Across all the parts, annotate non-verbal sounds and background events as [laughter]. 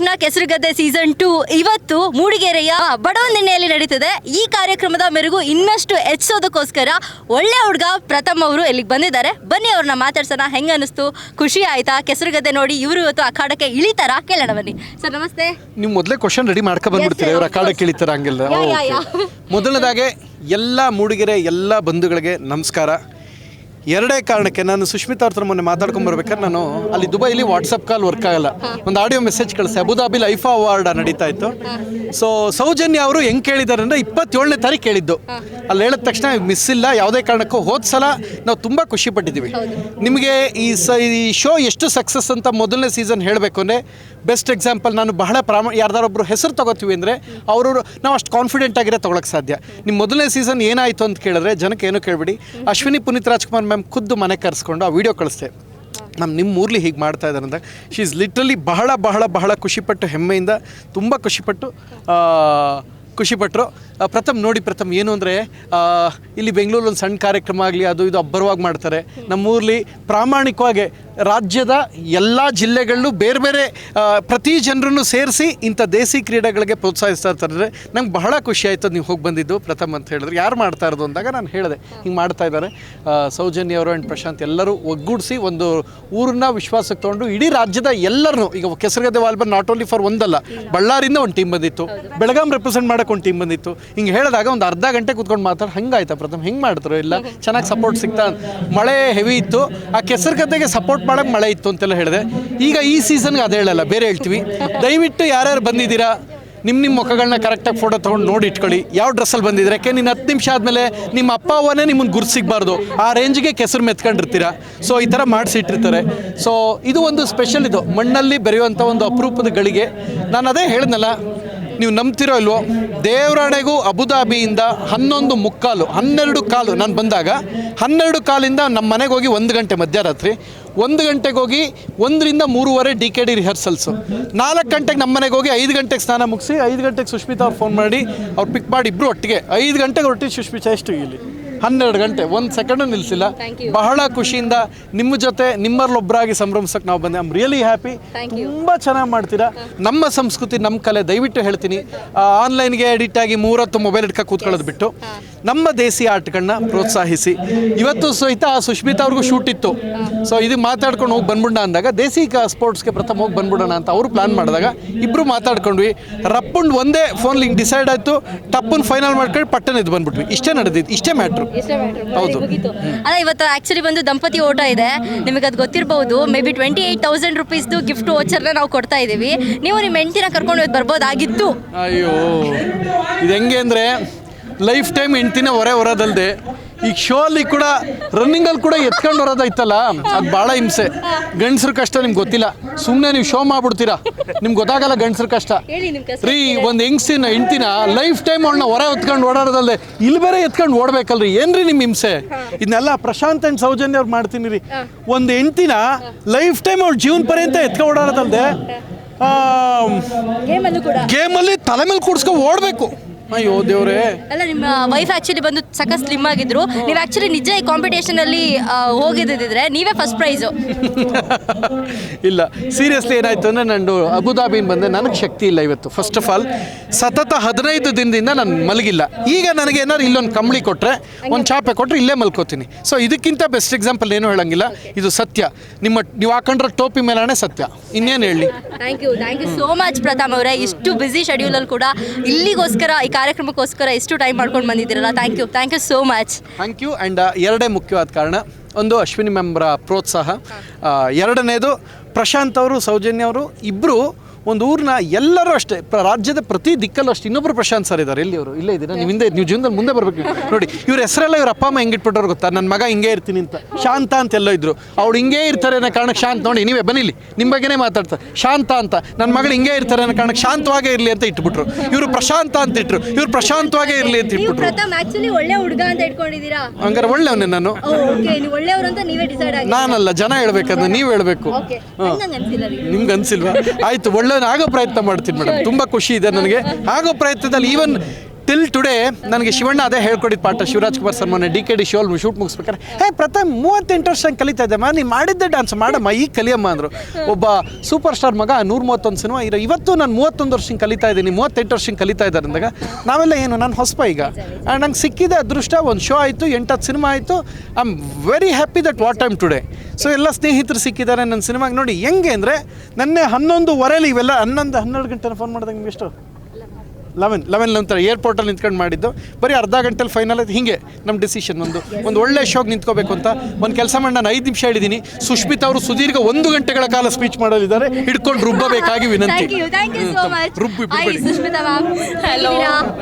ನಾಟ್ನ ಕೆಸರುಗದ್ದೆ season two ಇವತ್ತು ಮೂಡಿಗೆರೆಯ ಬಡವನೆಣ್ಣೆಯಲ್ಲಿ ನಡೀತದೆ. ಈ ಕಾರ್ಯಕ್ರಮದ ಮೆರುಗು ಇನ್ನಷ್ಟು ಹೆಚ್ಚೋದಕ್ಕೋಸ್ಕರ ಒಳ್ಳೆ ಹುಡುಗ ಪ್ರಥಮ್ ಅವರು ಇಲ್ಲಿಗೆ ಬಂದಿದ್ದಾರೆ. ಬನ್ನಿ ಅವ್ರನ್ನ ಮಾತಾಡ್ಸೋಣ. ಹೆಂಗ ಅನಿಸ್ತು? ಖುಷಿ ಆಯ್ತಾ? ಕೆಸರುಗದ್ದೆ ನೋಡಿ ಇವರು ಇವತ್ತು ಅಖಾಡಕ್ಕೆ ಇಳಿತಾರ? ಕೇಳೋಣ ಬನ್ನಿ. ಸರ್ ನಮಸ್ತೆ. ನೀವು ಮೊದಲೇ ಕ್ವಶನ್ ರೆಡಿ ಮಾಡ್ಕೊ ಬಂದ್ಬಿಡ್ತೀರಾ. Yes, ಅಖಾಡಕ್ಕೆ ಇಳಿತಾರ ಹಂಗೆಲ್ಲ. ಮೊದಲನೇದಾಗೆ ಎಲ್ಲ ಮೂಡಿಗೆರೆ ಎಲ್ಲ ಬಂಧುಗಳಿಗೆ ನಮಸ್ಕಾರ. ಎರಡೇ ಕಾರಣಕ್ಕೆ ನಾನು ಸುಷ್ಮಿತಾ ಅವ್ರ ಮೊನ್ನೆ ಮಾತಾಡ್ಕೊಂಡ್ ಬರ್ಬೇಕಾದ್ರೆ ನಾನು ಅಲ್ಲಿ ದುಬೈಲಿ ವಾಟ್ಸಪ್ ಕಾಲ್ ವರ್ಕ್ ಆಗಲ್ಲ. ಒಂದು ಆಡಿಯೋ ಮೆಸೇಜ್ ಕಳಿಸಿ. ಅಬುದಾಬಿಲಿ ಐಫಾ ಅವಾರ್ಡ್ ನಡೀತಾ ಇತ್ತು. ಸೊ ಸೌಜನ್ಯ ಅವರು ಹೆಂಗ್ ಕೇಳಿದ್ದಾರೆ ಅಂದ್ರೆ ಇಪ್ಪತ್ತೇಳನೇ ತಾರೀಕು ಕೇಳಿದ್ದು ಅಲ್ಲಿ ಹೇಳಿದ ತಕ್ಷಣ ಮಿಸ್ ಇಲ್ಲ, ಯಾವುದೇ ಕಾರಣಕ್ಕೂ ಹೋದ ಸಲ ನಾವು ತುಂಬ ಖುಷಿ ಪಟ್ಟಿದ್ದೀವಿ. ನಿಮಗೆ ಈ ಸ, ಈ ಶೋ ಎಷ್ಟು ಸಕ್ಸಸ್ ಅಂತ ಮೊದಲನೇ ಸೀಸನ್ ಹೇಳಬೇಕು ಅಂದರೆ ಬೆಸ್ಟ್ ಎಕ್ಸಾಂಪಲ್ ನಾನು ಬಹಳ ಪ್ರಾಮ ಯಾರ್ದಾರೊಬ್ರು ಹೆಸರು ತಗೋತೀವಿ ಅಂದರೆ ಅವರು, ನಾವು ಅಷ್ಟು ಕಾನ್ಫಿಡೆಂಟ್ ಆಗಿರೋ ತೊಗೊಳಕ್ಕೆ ಸಾಧ್ಯ. ನಿಮ್ಮ ಮೊದಲನೇ ಸೀಸನ್ ಏನಾಯಿತು ಅಂತ ಕೇಳಿದ್ರೆ ಜನಕ್ಕೆ ಏನು ಕೇಳಬೇಡಿ. ಅಶ್ವಿನಿ ಪುನೀತ್ ರಾಜ್ಕುಮಾರ್ ಮ್ಯಾಮ್ ಖುದ್ದು ಮನೆ ಕರೆಸ್ಕೊಂಡು ಆ ವಿಡಿಯೋ ಕಳಿಸ್ದೆ. ಮ್ಯಾಮ್ ನಿಮ್ಮ ಊರ್ಲಿ ಹೀಗೆ ಮಾಡ್ತಾ ಇದ್ದಾರೆ ಅಂತ. ಶಿ ಇಸ್ ಲಿಟ್ರಲಿ ಬಹಳ ಬಹಳ ಬಹಳ ಖುಷಿಪಟ್ಟು ಹೆಮ್ಮೆಯಿಂದ ತುಂಬ ಖುಷಿಪಟ್ಟು ಖುಷಿಪಟ್ಟರು ಪ್ರಥಮ್ ನೋಡಿ ಪ್ರಥಮ್ ಏನು ಅಂದರೆ ಇಲ್ಲಿ ಬೆಂಗಳೂರಲ್ಲಿ ಒಂದು ಸಣ್ಣ ಕಾರ್ಯಕ್ರಮ ಆಗಲಿ ಅದು ಇದು ಅಬ್ಬರವಾಗಿ ಮಾಡ್ತಾರೆ. ನಮ್ಮೂರಲ್ಲಿ ಪ್ರಾಮಾಣಿಕವಾಗಿ ರಾಜ್ಯದ ಎಲ್ಲ ಜಿಲ್ಲೆಗಳಲ್ಲೂ ಬೇರೆ ಬೇರೆ ಪ್ರತಿ ಜನರನ್ನು ಸೇರಿಸಿ ಇಂಥ ದೇಸಿ ಕ್ರೀಡೆಗಳಿಗೆ ಪ್ರೋತ್ಸಾಹಿಸ್ತಾ ಇರ್ತಾರೆ. ನಂಗೆ ಬಹಳ ಖುಷಿ ಆಯಿತು ನೀವು ಹೋಗಿ ಬಂದಿದ್ದು ಪ್ರಥಮ್ ಅಂತ ಹೇಳಿದ್ರೆ. ಯಾರು ಮಾಡ್ತಾ ಇರೋದು ಅಂದಾಗ ನಾನು ಹೇಳಿದೆ, ಹಿಂಗೆ ಮಾಡ್ತಾ ಇದ್ದಾರೆ. ಸೌಜನ್ಯ ಅವರು ಆ್ಯಂಡ್ ಪ್ರಶಾಂತ್ ಎಲ್ಲರೂ ಒಗ್ಗೂಡಿಸಿ ಒಂದು ಊರನ್ನ ವಿಶ್ವಾಸಕ್ಕೆ ತೊಗೊಂಡು ಇಡೀ ರಾಜ್ಯದ ಎಲ್ಲರನ್ನು, ಈಗ ಕೆಸರಗದ್ದೆ ವಾಲ್ಬರ್ ನಾಟ್ ಓನ್ಲಿ ಫಾರ್ ಒಂದಲ್ಲ, ಬಳ್ಳಾರಿಯಿಂದ ಒಂದು ಟೀಮ್ ಬಂದಿತ್ತು, ಬೆಳಗಾಂ ರೆಪ್ರೆಸೆಂಟ್ ಮಾಡೋಕೆ ಒಂದು ಟೀಮ್ ಬಂದಿತ್ತು. ಹಿಂಗೆ ಹೇಳಿದಾಗ ಒಂದು ಅರ್ಧ ಗಂಟೆ ಕೂತ್ಕೊಂಡು ಮಾತಾಡಿ, ಹಂಗಾಯ್ತಾ ಪ್ರಥಮ್, ಹೆಂಗೆ ಮಾಡ್ತಾರೋ? ಇಲ್ಲ, ಚೆನ್ನಾಗಿ ಸಪೋರ್ಟ್ ಸಿಗ್ತಾ? ಮಳೆ ಹೆವಿ ಇತ್ತು. ಆ ಕೆಸರುಗದ್ದೆಗೆ ಸಪೋರ್ಟ್ ಮಾಡೋಕೆ ಮಳೆ ಇತ್ತು ಅಂತೆಲ್ಲ ಹೇಳಿದೆ. ಈಗ ಈ ಸೀಸನ್ಗೆ ಅದೇ ಹೇಳಲ್ಲ, ಬೇರೆ ಹೇಳ್ತೀವಿ. ದಯವಿಟ್ಟು ಯಾರ್ಯಾರು ಬಂದಿದ್ದೀರಾ ನಿಮ್ಮ ನಿಮ್ಮ ಮುಖಗಳನ್ನ ಕರೆಕ್ಟಾಗಿ ಫೋಟೋ ತೊಗೊಂಡು ನೋಡಿ ಇಟ್ಕೊಳ್ಳಿ. ಯಾವ ಡ್ರೆಸ್ಸಲ್ಲಿ ಬಂದಿದ್ರೆ? ಯಾಕೆ, ನೀನು ಹತ್ತು ನಿಮಿಷ ಆದಮೇಲೆ ನಿಮ್ಮ ಅಪ್ಪ ಅವನೇ ನಿಮ್ಮನ್ನು ಗುರ್ತು ಸಿಗಬಾರ್ದು. ಆ ರೇಂಜ್ಗೆ ಕೆಸರು ಮೆತ್ಕೊಂಡಿರ್ತೀರ? ಸೊ ಈ ಥರ ಮಾಡಿಸಿಟ್ಟಿರ್ತಾರೆ. ಸೊ ಇದು ಒಂದು ಸ್ಪೆಷಲ್ ಇದು. ಮಣ್ಣಲ್ಲಿ ಬೆರೆಯುವಂಥ ಒಂದು ಅಪರೂಪದ ಗಳಿಗೆ ನಾನು ಅದೇ ಹೇಳಿದ್ನಲ್ಲ, ನೀವು ನಂಬ್ತಿರೋ ಇಲ್ವೋ? ದೇವರಾಣೆಗೂ ಅಬುದಾಬಿಯಿಂದ ಹನ್ನೊಂದು ಮುಕ್ಕಾಲು, ಹನ್ನೆರಡು ಕಾಲು. ನಾನು ಬಂದಾಗ ಹನ್ನೆರಡು ಕಾಲಿಂದ ನಮ್ಮ ಮನೆಗೆ ಹೋಗಿ ಒಂದು ಗಂಟೆ ಮಧ್ಯರಾತ್ರಿ ಒಂದು ಗಂಟೆಗೆ ಹೋಗಿ ಒಂದರಿಂದ ಮೂರುವರೆ ಡಿ ಕೆ ಡಿ ರಿಹರ್ಸಲ್ಸು ನಾಲ್ಕು ಗಂಟೆಗೆ ನಮ್ಮ ಮನೆಗೆ ಹೋಗಿ ಐದು ಗಂಟೆಗೆ ಸ್ನಾನ ಮುಗಿಸಿ ಐದು ಗಂಟೆಗೆ ಸುಷ್ಮಿತಾ ಅವ್ರು ಫೋನ್ ಮಾಡಿ, ಅವ್ರು ಪಿಕ್ ಮಾಡಿ ಇಬ್ಬರು ಒಟ್ಟಿಗೆ. ಐದು ಗಂಟೆಗೆ ಹೊರಟಿ ಸುಷ್ಮಿತಾ ಎಷ್ಟು ಇಲ್ಲಿ. ಹನ್ನೆರಡು ಗಂಟೆ ಒಂದು ಸೆಕೆಂಡು ನಿಲ್ಲಿಸಿಲ್ಲ. ಬಹಳ ಖುಷಿಯಿಂದ ನಿಮ್ಮ ಜೊತೆ ನಿಮ್ಮಲ್ಲೊಬ್ಬರಾಗಿ ಸಂಭ್ರಮಿಸಕ್ಕೆ ನಾವು ಬಂದೆ. I'm really happy. ತುಂಬ ಚೆನ್ನಾಗಿ ಮಾಡ್ತೀರಾ? ನಮ್ಮ ಸಂಸ್ಕೃತಿ ನಮ್ಮ ಕಲೆ ದಯವಿಟ್ಟು ಹೇಳ್ತೀನಿ. ಆನ್ಲೈನ್ಗೆ ಎಡಿಟ್ ಆಗಿ ಮೂರತ್ತು ಮೊಬೈಲ್ ಇಟ್ಕ ಕೂತ್ಕೊಳ್ಳೋದು ಬಿಟ್ಟು. ನಮ್ಮ ದೇಸಿ ಆರ್ಟ್ಗಳನ್ನ ಪ್ರೋತ್ಸಾಹಿಸಿ. ಇವತ್ತು ಸಹಿತ ಸುಷ್ಮಿತಾ ಅವ್ರಿಗೂ ಶೂಟ್ ಇತ್ತು. ಸೊ ಇದು ಮಾತಾಡ್ಕೊಂಡು ಹೋಗಿ ಬಂದ್ಬಿಡೋಣ ಅಂದಾಗ ದೇಸಿ ಸ್ಪೋರ್ಟ್ಸ್ಗೆ ಪ್ರಥಮ ಹೋಗಿ ಬಂದ್ಬಿಡೋಣ ಅಂತ ಅವರು ಪ್ಲಾನ್ ಮಾಡಿದಾಗ ಇಬ್ಬರು ಮಾತಾಡ್ಕೊಂಡ್ವಿ. ರಪ್ಪುಂಡ್ ಒಂದೇ ಫೋನ್ ಲಿಂಕ್ ಡಿಸೈಡ್ ಆಯಿತು ಟಪ್ಪನ್ ಫೈನಲ್ ಮಾಡ್ಕೊಂಡು ಪಟ್ಟಣ ಇದು ಬಂದ್ಬಿಟ್ವಿ. ಇಷ್ಟೇ ನಡೆದಿತ್ತು ಇಷ್ಟೇ ಮ್ಯಾಟ್ರು ಹೌದು. ಅಲ್ಲ ಇವತ್ತು ಆಕ್ಚುಲಿ ಬಂದು ದಂಪತಿ ಓಟ ಇದೆ. ನಿಮಗೆ ಅದು ಗೊತ್ತಿರಬಹುದು maybe twenty eight thousand ರುಪೀಸ್ದು ಗಿಫ್ಟ್ ವೋಚರ್ನ ನಾವು ಕೊಡ್ತಾ ಇದ್ದೀವಿ ನೀವು ನಿಮ್ಮ ಹೆಂಡ್ತಿನ ಕರ್ಕೊಂಡು ಇವತ್ತು ಬರ್ಬೋದಾಗಿತ್ತು. ಅಯ್ಯೋ. ಇದು ಹೆಂಗೆ ಅಂದರೆ ಲೈಫ್ ಟೈಮ್ ಹೆಂಡ್ತಿನ ಹೊರೆ ಹೊರೋದಲ್ದೆ. ಈಗ ಶೋ ಅಲ್ಲಿ ಕೂಡ ರನ್ನಿಂಗ್ ಅಲ್ಲಿ ಕೂಡ ಎತ್ಕೊಂಡು ಬರೋದೈತಲ್ಲ ಅದು ಭಾಳ ಹಿಂಸೆ. ಗಂಡಸ್ರ ಕಷ್ಟ ನಿಮ್ಗೆ ಗೊತ್ತಿಲ್ಲ. ಸುಮ್ಮನೆ ನೀವು ಶೋ ಮಾಡ್ಬಿಡ್ತೀರಾ? ನಿಮ್ಗೆ ಗೊತ್ತಾಗಲ್ಲ ಗಂಡಸ್ರ ಕಷ್ಟ. ರೀ ಒಂದು ಹೆಂಗ್ಸಿನ ಹೆಂಡ್ತಿನ ಲೈಫ್ ಟೈಮ್ ಅವಳನ್ನ ಹೊರ ಎತ್ಕೊಂಡು ಓಡಾಡೋದಲ್ಲದೆ ಇಲ್ಲಿ ಬೇರೆ ಎತ್ಕೊಂಡು ಓಡ್ಬೇಕಲ್ರಿ. ಏನ್ರಿ ನಿಮ್ಮ ಹಿಂಸೆ? ಇದನ್ನೆಲ್ಲ ಪ್ರಶಾಂತ್ ಅಂಡ್ ಸೌಜನ್ಯ ಅವ್ರು ಮಾಡ್ತೀನಿ ರೀ. ಒಂದು ಹೆಂಡ್ತಿನ ಲೈಫ್ ಟೈಮ್ ಅವ್ಳ ಜೀವನ ಪರ್ಯಂತ ಎತ್ಕೊಂಡು ಓಡಾಡೋದಲ್ದೆ ಗೇಮಲ್ಲೂ ಕೂಡ. ಗೇಮಲ್ಲಿ ತಲೆ ಮೇಲೆ ಕೂಡ್ಸ್ಕೊಂಡು ಓಡಬೇಕು. ಅಯ್ಯೋ ದೇವ್ರೇ. ಅಲ್ಲ ನಿಮ್ಮ ವೈಫ್ ಆಕ್ಚುಲಿ ಬಂದು ಸಖತ್ ಸ್ಲಿಮ್ ಆಗಿದ್ರು. ನೀವು ಆಕ್ಚುಲಿ ನಿಜ ಈ ಕಾಂಪಿಟೇಷನ್ ಅಲ್ಲಿ ಹೋಗಿದ್ದಿದ್ರೆ ನೀವೇ ಫಸ್ಟ್ ಪ್ರೈಸ್ [laughs] ಇಲ್ಲ ಸೀರಿಯಸ್ಲಿ ಏನಾಯ್ತು ಅಂದ್ರೆ ನಾನು ಅಬುದಾಬಿನ್ ಬಂದೆ ನನಗೆ ಶಕ್ತಿ ಇಲ್ಲ ಇವತ್ತು. ಫಸ್ಟ್ ಆಫ್ ಆಲ್ ಸತತ ಹದಿನೈದು ದಿನದಿಂದ ನಾನು ಮಲಗಿಲ್ಲ. ಈಗ ನನಗೆ ಏನಾದ್ರು ಇಲ್ಲೊಂದು ಕಂಬಳಿ ಕೊಟ್ರೆ ಒಂದು ಚಾಪೆ ಕೊಟ್ರೆ ಇಲ್ಲೇ ಮಲ್ಕೋತೀನಿ. ಸೊ ಇದಕ್ಕಿಂತ ಬೆಸ್ಟ್ ಎಕ್ಸಾಂಪಲ್ ಏನು ಹೇಳಂಗಿಲ್ಲ. ಇದು ಸತ್ಯ. ನಿಮ್ಮ ನೀವು ಹಾಕೊಂಡ್ರೆ ಟೋಪಿ ಮೇಲಾನೆ ಸತ್ಯ. ಇನ್ನೇನು ಹೇಳಿ? Thank you thank you so much Pratap ಅವರೇ. ಇಷ್ಟು ಬ್ಯುಸಿ ಶೆಡ್ಯೂಲಲ್ಲಿ ಕೂಡ ಇಲ್ಲಿಗೋಸ್ಕರ ಈ ಕಾರ್ಯಕ್ರಮಕ್ಕೋಸ್ಕರ ಎಷ್ಟು ಟೈಮ್ ಮಾಡ್ಕೊಂಡು ಬಂದಿದ್ದೀರಲ್ಲ thank you thank you so much thank you and ಎರಡೇ ಮುಖ್ಯವಾದ ಕಾರಣ ಒಂದು ಅಶ್ವಿನಿ ಮೆಂಬರ ಪ್ರೋತ್ಸಾಹ ಎರಡನೇದು ಪ್ರಶಾಂತ್ ಅವರು ಸೌಜನ್ಯ ಅವರು ಇಬ್ಬರು ಒಂದು ಊರಿನ ಎಲ್ಲರೂ ಅಷ್ಟೇ ಪ್ರ- ರಾಜ್ಯದ ಪ್ರತಿ ದಿಕ್ಕಲ್ಲೂ ಅಷ್ಟೇ. ಇನ್ನೊಬ್ಬರು ಪ್ರಶಾಂತ್ ಸರ್ ಇದ್ದಾರೆ. ಎಲ್ಲಿ ಅವರು? ಇಲ್ಲೇ ಇದ್ದೀರಾ? ನೀವು ಹಿಂದೆ ನೀವು ಜೀವನದಲ್ಲಿ ಮುಂದೆ ಬರಬೇಕು. ನೋಡಿ ಇವ್ರ ಹೆಸರೆಲ್ಲ ಇವ್ರ ಅಪ್ಪ ಅಮ್ಮ ಹೆಂಗೆ ಇಟ್ಬಿಟ್ಟವ್ರು ಗೊತ್ತಾ? ನನ್ನ ಮಗ ಹಿಂಗೆ ಇರ್ತೀನಿ ಅಂತ. ಶಾಂತ ಅಂತ ಎಲ್ಲೋ ಇದ್ರು. ಅವ್ಳು ಹಿಂಗೆ ಇರ್ತಾರೆ ಅನ್ನೋ ಕಾರಣಕ್ಕೆ ಶಾಂತ ನೋಡಿ ನೀವೇ ಬನ್ನಿಲ್ಲಿ ನಿಮ್ಮ ಬಗ್ಗೆನೇ ಮಾತಾಡ್ತಾರೆ ಶಾಂತ ಅಂತ. ನನ್ನ ಮಗಳು ಹಿಂಗೆ ಇರ್ತಾರೆ ಅನ್ನೋ ಕಾರಣಕ್ಕೆ ಶಾಂತವಾಗೇ ಇರಲಿ ಅಂತ ಇಟ್ಬಿಟ್ರು. ಇವರು ಪ್ರಶಾಂತ ಅಂತ ಇಟ್ರು. ಇವ್ರು ಪ್ರಶಾಂತವಾಗೇ ಇರಲಿ ಅಂತ ನೀವು ಇಟ್ಬಿಟ್ರು. ಆಕ್ಚುಲಿ ಒಳ್ಳೆ ಹುಡುಗ ಅಂತ ಇಟ್ಕೊಂಡಿದ್ದೀರಾ? ಹಂಗಾರೆ ಒಳ್ಳೆಯವನೇ ನಾನು? ಓಕೆ ನೀವು ಒಳ್ಳೆಯವರು ಅಂತ ನೀವೇ ಡಿಸೈಡ್ ಆಗಿ ನಾನಲ್ಲ ಜನ ಹೇಳ್ಬೇಕಂದ್ರೆ ನೀವು ಹೇಳ್ಬೇಕು. ಓಕೆ. ನಂಗೆ ಅನ್ಸಿಲ್ಲ ರೀ ನಿಮ್ಗೆ. ಅನ್ಸಿಲ್ವಾ ಆಯ್ತು ಒಳ್ಳೆ ಆಗೋ ಪ್ರಯತ್ನ ಮಾಡ್ತೀನಿ ಮೇಡಮ್ ತುಂಬ ಖುಷಿ ಇದೆ ನನಗೆ. ಆಗೋ ಪ್ರಯತ್ನದಲ್ಲಿ ಈವನ್ ಟಿಲ್ ಟುಡೇ ನನಗೆ ಶಿವಣ್ಣ ಅದೇ ಹೇಳ್ಕೊಟ್ಟಿದ್ದು ಪಾಠ. ಶಿವರಾಜ್ ಕುಮಾರ್ ಸರ್ ಮೊನ್ನೆ ಡಿ ಕೆ ಡಿ ಶೋಲ್ ಶೂಟ್ ಮುಗಿಸ್ಬೇಕಾರೆ ಹೇ ಪ್ರಥಮ್ ಮೂವತ್ತೆಂಟು ವರ್ಷ ಕಲಿತಾ ಮಾ ನೀ ಮಾಡಿದ್ದೆ ಡ್ಯಾನ್ಸ್ ಮಾಡಮ್ಮ, ಈಗ ಕಲಿಯಮ್ಮ ಅಂದರು. ಒಬ್ಬ ಸೂಪರ್ ಸ್ಟಾರ್ ಮಗ ನೂರ ಮೂವತ್ತೊಂದು ಸಿನಿಮಾ ಇರೋ ಇವತ್ತು ನಾನು ಮೂವತ್ತೊಂದು ವರ್ಷ ಕಲಿತಾ ಇದ್ದೀನಿ, ಮೂವತ್ತೆಂಟು ವರ್ಷ ಕಲಿತಾ ಇದ್ದಾರೆ ಅಂದಾಗ, ನಾವೆಲ್ಲ ಏನು, ನಾನು ಹೊಸಪ ಈಗ. ನಂಗೆ ಸಿಕ್ಕಿದೆ ಅದೃಷ್ಟ, ಒಂದು ಶೋ ಆಯಿತು, ಎಂಟತ್ತು ಸಿನಿಮಾ ಆಯಿತು. I am very happy that what time today so ಎಲ್ಲ ಸ್ನೇಹಿತರು ಸಿಕ್ಕಿದ್ದಾರೆ ನನ್ನ ಸಿನಿಮಾಗೆ ನೋಡಿ. ಹೆಂಗೆ ಅಂದರೆ, ನನ್ನೆ ಹನ್ನೊಂದುವರೆಲಿ ಇವೆಲ್ಲ, ಹನ್ನೊಂದು, ಹನ್ನೆರಡು ಗಂಟೆ ಫೋನ್ ಮಾಡಿದಾಗ ಎಷ್ಟು? ಲೆವೆನ್ ಲೆವೆನ್ ನಂತರ ಏರ್ಪೋರ್ಟಲ್ಲಿ ನಿಂತ್ಕೊಂಡು ಮಾಡಿದ್ದು. ಬರೀ ಅರ್ಧ ಗಂಟೆಲಿ ಫೈನಲ್ ಆಯ್ತು ಹಿಂಗೆ ನಮ್ಮ ಡಿಸಿಷನ್ ಒಂದು. ಒಂದು ಒಳ್ಳೆ ಶೋಗೆ ನಿಂತ್ಕೋಬೇಕು ಅಂತ. ಒಂದು ಕೆಲಸ ಮಾಡಿ ನಾನು ಐದು ನಿಮಿಷ ಹೇಳಿದ್ದೀನಿ ಸುಷ್ಮಿತಾ ಅವರು ಸುದೀರ್ಘ ಒಂದು ಗಂಟೆಗಳ ಕಾಲ ಸ್ಪೀಚ್ ಮಾಡಲಿದ್ದಾರೆ ಹಿಡ್ಕೊಂಡು ರುಬ್ಬಬೇಕಾಗಿ ವಿನಂತಿ. Thank you thank you so much ರುಬ್ಬಿ ಸುಷ್ಮಿತಾ ಮ್ಯಾಮ್. ಹಲೋ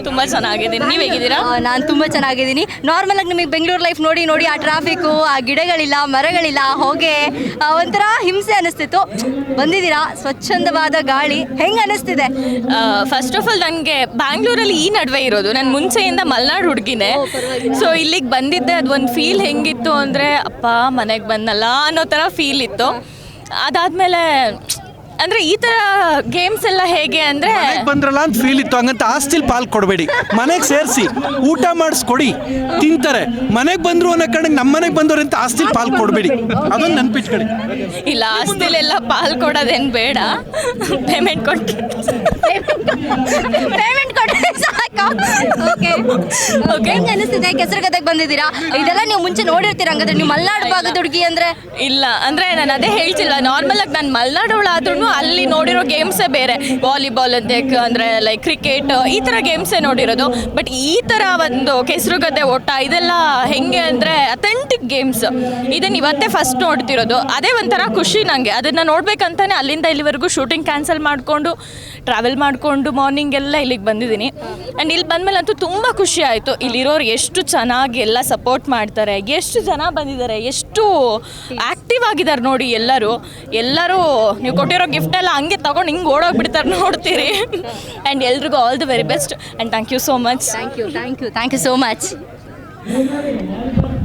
ತುಂಬಾ ಚೆನ್ನಾಗಿದ್ದೀನಿ. ನೀವು ಹೇಗಿದ್ದೀರಾ? ನಾನು ತುಂಬ ಚೆನ್ನಾಗಿದ್ದೀನಿ. ನಾರ್ಮಲ್ ಆಗಿ ನಿಮಗೆ ಬೆಂಗಳೂರು ಲೈಫ್ ನೋಡಿ ನೋಡಿ ಆ ಟ್ರಾಫಿಕ್ಕು ಆ ಗಿಡಗಳಿಲ್ಲ ಮರಗಳಿಲ್ಲ ಹೊಗೆ ಒಂಥರ ಹಿಂಸೆ ಅನಿಸ್ತಿತ್ತು. ಬಂದಿದ್ದೀರಾ? ಸ್ವಚ್ಛಂದವಾದ ಗಾಳಿ. ಹೆಂಗೆ ಅನಿಸ್ತಿದೆ? ಫಸ್ಟ್ ಆಫ್ ಆಲ್ ನನಗೆ ಬ್ಯಾಂಗ್ಳೂರಲ್ಲಿ ಈ ನಡುವೆ ಇರೋದು. ನಾನು ಮುಂಚೆಯಿಂದ ಮಲ್ನಾಡು ಹುಡುಗಿನೇ. ಸೊ ಇಲ್ಲಿಗೆ ಬಂದಿದ್ದೆ ಅದು ಒಂದು ಫೀಲ್ ಹೆಂಗಿತ್ತು ಅಂದರೆ ಅಪ್ಪ ಮನೆಗೆ ಬಂದಲ್ಲ ಅನ್ನೋ ಥರ ಫೀಲ್ ಇತ್ತು. ಅದಾದಮೇಲೆ ಅಂದರೆ ಈ ಥರ ಗೇಮ್ಸ್ ಎಲ್ಲ ಹೇಗೆ ಅಂದರೆ ಮನೆಗೆ ಬಂದ್ರಲ್ಲ ಅಂತ ಫೀಲ್ ಇತ್ತು. ಹಂಗಂತ ಆಸ್ತಿಲ್ ಪಾಲ್ ಕೊಡಬೇಡಿ. ಮನೆಗೆ ಸೇರಿಸಿ ಊಟ ಮಾಡಿಸ್ಕೊಡಿ ತಿಂತಾರೆ. ಮನೆಗೆ ಬಂದ್ರು ಅನ್ನೋ ಕಾರಣಕ್ಕೆ ನಮ್ಮ ಮನೆಗೆ ಬಂದವ್ರು ಅಂತ ಆಸ್ತಿಲ್ ಪಾಲ್ ಕೊಡಬೇಡಿ. ಅದೊಂದು ನೆನ್ಪಿಟ್ಕೊಳ್ಳಿ. ಇಲ್ಲ ಆಸ್ತಿಲೆಲ್ಲ ಪಾಲ್ ಕೊಡೋದೇನು ಬೇಡ. ಪೇಮೆಂಟ್ ಕೊಟ್ಟು ಓಕೆ ಓಕೆ ಹೆಂಗ್ ಅನಿಸ್ತಿದೆ? ಕೆಸರುಗದ್ದೆಗೆ ಬಂದಿದ್ದೀರಾ? ಇದೆಲ್ಲ ನೀವು ಮುಂಚೆ ನೋಡಿರ್ತೀರ? ಹಂಗಾದ್ರೆ ನೀವು ಮಲೆನಾಡು ಭಾಗದ ಹುಡುಗಿ ಅಂದ್ರೆ? ಇಲ್ಲ. ಅಂದ್ರೆ ನಾನು ಅದೇ ಹೇಳ್ತಿಲ್ಲ. ನಾರ್ಮಲ್ ಆಗಿ ನಾನು ಮಲ್ನಾಡವಳಾದ್ರೂ ಅಲ್ಲಿ ನೋಡಿರೋ ಗೇಮ್ಸೇ ಬೇರೆ. ವಾಲಿಬಾಲ್ ಅಂತೆ ಕ- ಅಂದ್ರೆ ಲೈಕ್ ಕ್ರಿಕೆಟ್ ಈ ಥರ ಗೇಮ್ಸೇ ನೋಡಿರೋದು. ಬಟ್ ಈ ತರ ಒಂದು ಕೆಸರುಗದ್ದೆ ಓಟ ಇದೆಲ್ಲ ಹೆಂಗೆ ಅಂದ್ರೆ ಅಥೆಂಟಿಕ್ ಗೇಮ್ಸ್ ಇದನ್ನ ಇವತ್ತೇ ಫಸ್ಟ್ ನೋಡ್ತಿರೋದು. ಅದೇ ಒಂಥರ ಖುಷಿ ನನಗೆ ಅದನ್ನ ನೋಡ್ಬೇಕಂತಾನೆ ಅಲ್ಲಿಂದ ಇಲ್ಲಿವರೆಗೂ ಶೂಟಿಂಗ್ ಕ್ಯಾನ್ಸಲ್ ಮಾಡಿಕೊಂಡು ಟ್ರಾವೆಲ್ ಮಾಡಿಕೊಂಡು ಮಾರ್ನಿಂಗ್ ಎಲ್ಲ ಇಲ್ಲಿಗೆ ಬಂದಿದ್ದೀನಿ. ಆ್ಯಂಡ್ ಇಲ್ಲಿ ಬಂದಮೇಲೆ ಅಂತೂ ತುಂಬ ಖುಷಿ ಆಯಿತು. ಇಲ್ಲಿರೋರು ಎಷ್ಟು ಚೆನ್ನಾಗಿ ಎಲ್ಲ ಸಪೋರ್ಟ್ ಮಾಡ್ತಾರೆ, ಎಷ್ಟು ಜನ ಬಂದಿದ್ದಾರೆ, ಎಷ್ಟು ಆ್ಯಕ್ಟಿವ್ ಆಗಿದ್ದಾರೆ ನೋಡಿ ಎಲ್ಲರೂ. ಎಲ್ಲರೂ ನೀವು ಕೊಟ್ಟಿರೋ ಗಿಫ್ಟ್ ಎಲ್ಲ ಹಂಗೆ ತಗೊಂಡು ಹಿಂಗೆ ಓಡೋಗ್ಬಿಡ್ತಾರೆ ನೋಡ್ತೀರಿ. ಆ್ಯಂಡ್ ಎಲ್ರಿಗೂ all the very best and thank you so much thank you thank you thank you so much